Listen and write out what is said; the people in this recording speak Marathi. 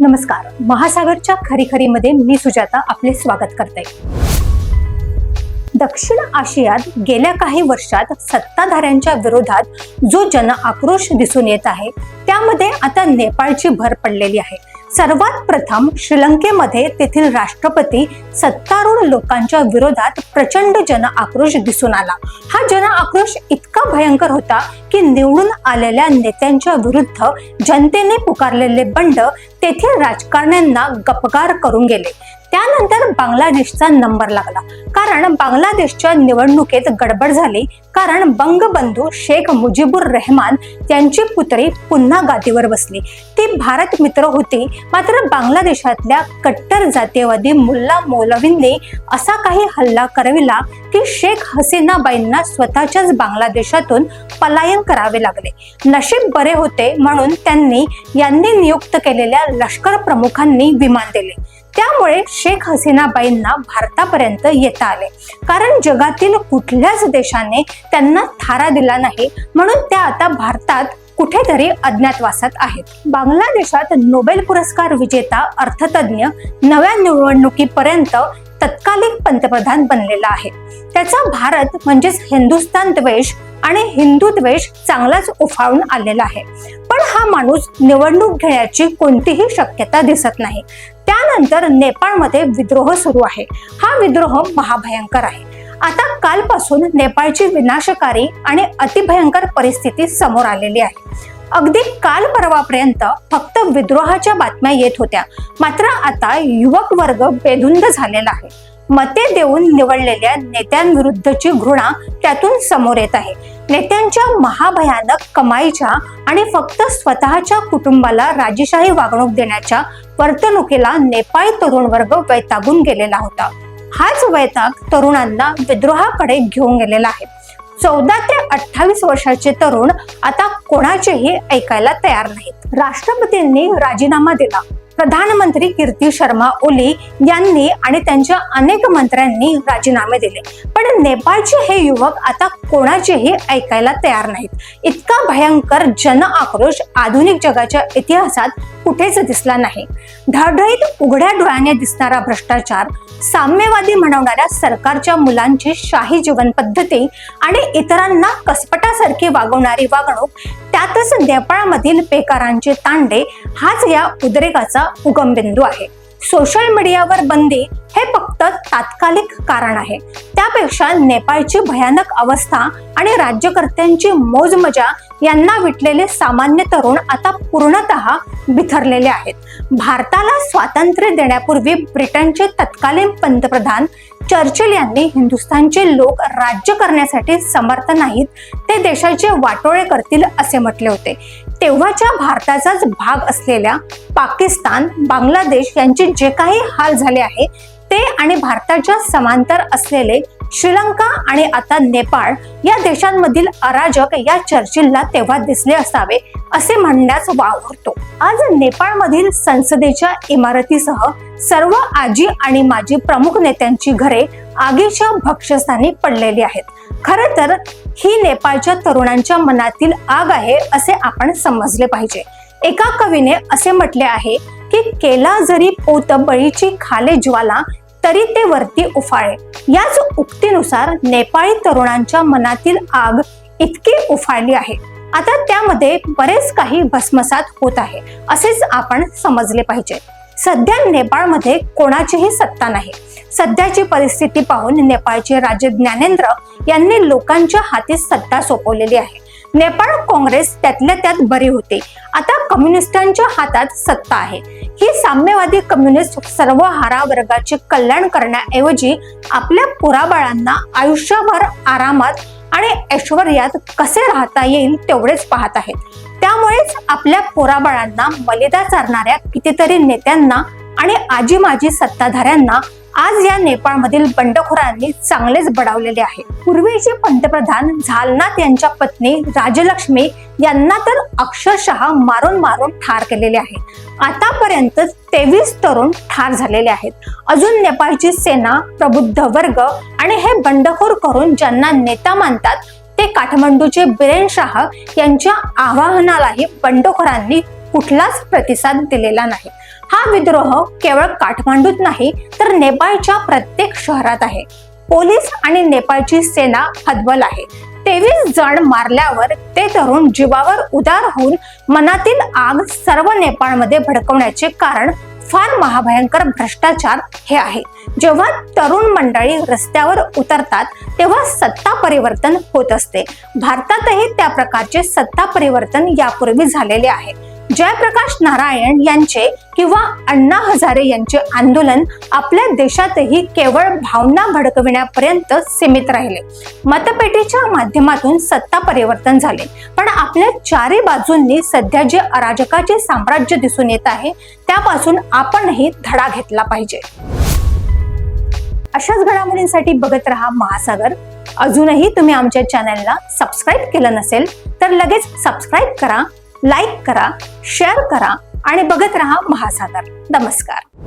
नमस्कार. महासागरच्या खरीखरीमध्ये मी सुजाता आपले स्वागत करते. दक्षिण आशियात गेल्या काही वर्षात सत्ताधाऱ्यांच्या विरोधात जो जन आक्रोश दिसून येत आहे त्यामध्ये आता नेपाळची भर पडलेली आहे. सर्वात प्रथम श्रीलंकेमध्ये तेथील राष्ट्रपती सत्तारूढ लोकांच्या विरोधात प्रचंड जन आक्रोश दिसून आला. हा जन आक्रोश इतका भयंकर होता की निवडून आलेल्या नेत्यांच्या विरुद्ध जनतेने पुकारलेले बंड तेथील राजकारण्यांना गपगार करून गेले. त्यानंतर बांगलादेशचा नंबर लागला. कारण बांगलादेशच्या निवडणुकीत गडबड झाली. कारण बंगबंधू शेख मुजीबुर रेहमान त्यांची पुत्री पुन्हा गादीवर बसली. ती भारत मित्र होती. मात्र बांगलादेशातल्या कट्टर जातीवादी मुल्ला मौलवींनी असा काही हल्ला करविला की शेख हसीनाबाईंना स्वतःच्याच बांगलादेशातून पलायन करावे लागले. नशीब बरे होते म्हणून त्यांनी यांनी नियुक्त केलेल्या लष्कर प्रमुखांनी विमान दिले. त्यामुळे शेख हसीनाबाईंना भारतापर्यंत येता आले. कारण जगातील कुठल्याच देशाने त्यांना थारा दिला नाही म्हणून त्या आता भारतात कुठेतरी अज्ञातवासात आहेत. बांगलादेशात नोबेल पुरस्कार विजेता अर्थतज्ञ नव्या निवडणुकीपर्यंत तत्कालीन पंतप्रधान बनलेला आहे. त्याचा भारत म्हणजेच हिंदुस्थान द्वेष आणि हिंदू द्वेष चांगलाच उफाळून आलेला आहे. पण हा माणूस निवडणूक घेण्याची कोणतीही शक्यता दिसत नाही. त्यानंतर नेपाळमध्ये विद्रोह सुरू आहे. हा विद्रोह महाभयंकर आहे. आता कालपासून नेपाळची विनाशकारी आणि अतिभयंकर परिस्थिती समोर आलेली आहे. अगदी काल परवापर्यंत फक्त विद्रोहाच्या बातम्या येत होत्या. मात्र आता युवक वर्ग बेधुंद झालेला आहे. मते देऊन निवडलेल्या नेत्यांविरुद्धची घृणा त्यातून समोर येत आहे. नेत्यांच्या महाभयानक कमाईच्या आणि फक्त स्वतःच्या कुटुंबाला राजेशाही वागणूक देण्याच्या वर्तणुकीला नेपाळी तरुण वर्ग वैतागून गेलेला होता. हाच वैताग तरुणांना विद्रोहाकडे घेऊन गेलेला आहे. चौदा ते अठ्ठावीस वर्षाचे तरुण आता कोणाचेही ऐकायला तयार नाहीत. राष्ट्रपतींनी राजीनामा दिला. प्रधानमंत्री कीर्ती शर्मा ओली यांनी आणि त्यांच्या अनेक मंत्र्यांनी राजीनामे दिले. पण नेपाळचे हे युवक आता कोणाचेही ऐकायला तयार नाहीत. इतका भयंकर जन आक्रोश आधुनिक जगाच्या इतिहासात कुठेच दिसला नाही. ढळढळीत उघड्या डोळ्याने दिसणारा भ्रष्टाचार साम्यवादी म्हणवणाऱ्या सरकारच्या मुलांची शाही जीवन पद्धती आणि इतरांना कसपटासारखी वागवणारी वागणूक त्यातच नेपाळमधील बेकारांचे तांडे हाच या उद्रेकाचा उगमबिंदू आहे. सोशल मीडियावर बंदी हे फक्त तात्कालिक कारण आहे. त्यापेक्षा नेपाळची भयानक अवस्था आणि राज्यकर्त्यांची मोजमजा यांना विटलेले सामान्य तरुण आता पूर्णतः बिथरलेले आहेत. भारताला स्वातंत्र्य देण्यापूर्वी ब्रिटनचे तत्कालीन पंतप्रधान चर्चिल यांनी हिंदुस्थानचे लोक राज्य करण्यासाठी समर्थ नाहीत ते देशाचे वाटोळे करतील असे म्हटले होते. तेव्हाच्या भारताचाच भाग असलेल्या पाकिस्तान बांगलादेश यांचे जे काही हाल झाले आहे ते आणि भारताच्या समांतर असलेले श्रीलंका आणि आता नेपाळ या देशांमधील अराजक या चर्चिलला तेव्हा दिसले असावे असे म्हणण्यास वावरतो आज नेपाळमधील संसदेच्या इमारतीसह सर्व आजी आणि माजी प्रमुख नेत्यांची घरे आगीच्या भक्षस्थानी पडलेली आहेत. खर तर ही नेपाळच्या तरुणांच्या मनातील आग आहे असे आपण समजले पाहिजे. एका कवीने असे म्हटले आहे की केला जरी पोत बळीची खाले ज्वाला तरी ते वरती उफाळे. याच उक्तीनुसार नेपाळी तरुणांच्या मनातील आग इतकी उफाळली आहे. आता त्यामध्ये बरेच काही भस्मसात होत आहे असेच आपण समजले पाहिजे. सध्या नेपाळमध्ये कोणाचीही सत्ता नाही. सध्याची परिस्थिती पाहून नेपाळचे राजे ज्ञानेंद्र यांनी लोकांच्या हाती सत्ता सोपवलेली आहे. नेपाळ काँग्रेस त्यातल्या त्यात बरी होते. आता कम्युनिस्टांच्या हातात सत्ता आहे. ही साम्यवादी कम्युनिस्ट सर्व हारा वर्गाचे कल्याण करण्याऐवजी आपल्या पुराबाळांना आयुष्यभर आरामात आणि ऐश्वर्यात कसे राहता येईल तेवढेच पाहत आहेत. त्यामुळेच आपल्या पोराबाळांना मलिदा चारणाऱ्या कितीतरी नेत्यांना आणि आजी माजी सत्ताधाऱ्यांना आज या नेपाळमधील बंडखोरांनी चांगलेच बडावलेले आहे. पूर्वीचे पंतप्रधान झालनाथ यांच्या पत्नी राजलक्ष्मी यांना तर अक्षरशः मारून मारून ठार केलेले आहे. आतापर्यंत तेवीस तरुण ठार झालेले आहेत. अजून नेपाळची सेना प्रबुद्ध वर्ग आणि हे बंडखोर करून ज्यांना नेता मानतात ते काठमांडूचे बिरेन शाह यांच्या आवाहनालाही बंडखोरांनी कुठलाच प्रतिसाद दिलेला नाही. हा विद्रोह केवळ काठमांडूत नाही तर नेपाळच्या प्रत्येक शहरात आहे. पोलीस आणि नेपाळची सेना हदबल आहे. तेवीस जण मारल्यावर ते तरुण जीवावर उदार होऊन मनातील आग सर्व नेपाळमध्ये भडकवण्याचे कारण फार महाभयंकर भ्रष्टाचार हे आहे. जेव्हा तरुण मंडळी रस्त्यावर उतरतात तेव्हा सत्ता परिवर्तन होत असते. भारतातही त्या प्रकारचे सत्ता परिवर्तन यापूर्वी झालेले आहे. जयप्रकाश नारायण यांचे किंवा अण्णा हजारे यांचे आंदोलन आपल्या देशातही केवळ भावना भडकविण्यापर्यंत सीमित राहिले. मतपेटीच्या माध्यमातून सत्ता परिवर्तन झाले. पण आपल्या चारी बाजूंनी सध्या जे अराजकाचे साम्राज्य दिसून येत आहे त्यापासून आपणही धडा घेतला पाहिजे. अशाच घडामोडींसाठी बघत रहा महासागर. अजूनही तुम्ही आमच्या चॅनलला सबस्क्राईब केलं नसेल तर लगेच सबस्क्राईब करा. लाईक करा शेअर करा आणि बघत रहा महासागर. नमस्कार.